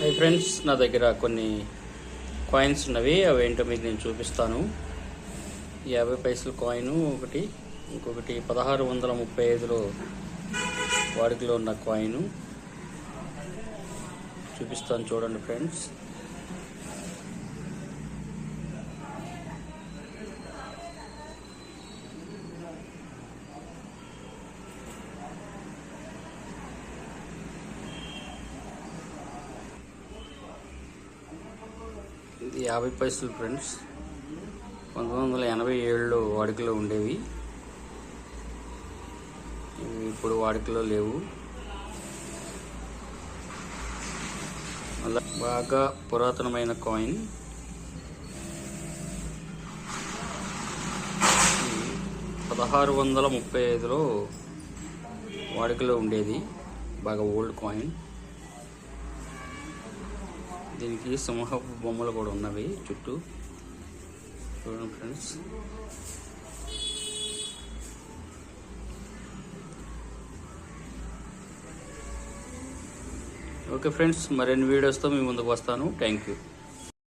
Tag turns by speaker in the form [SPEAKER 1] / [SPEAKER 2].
[SPEAKER 1] Hi friends నా దగ్గర కొన్ని కాయిన్స్ ఉన్నవి. అవి ఏంటో మీకు నేను చూపిస్తాను. యాభై పైసల కాయిన్ ఒకటి ఇంకొకటి పదహారు వందల ముప్పై ఐదులో వాడుకలో ఉన్న కాయిన్. చూపిస్తాను చూడండి ఫ్రెండ్స్. ఇది యాభై పైసలు ఫ్రెండ్స్. పంతొమ్మిది వందల ఎనభై ఏడులో వాడుకలో ఉండేవి. ఇవి ఇప్పుడు వాడుకలో లేవు. అలా బాగా పురాతనమైన కాయిన్. పదహారు వందల ముప్పై ఐదులో వాడుకలో ఉండేది. బాగా ఓల్డ్ కాయిన్. దీనికి సింహపు బొమ్మలు కూడా ఉన్నవి చుట్టూ. చూడండి ఫ్రెండ్స్. ఓకే ఫ్రెండ్స్ మరిన్ని వీడియోస్తో మీ ముందుకు వస్తాను. Thank you.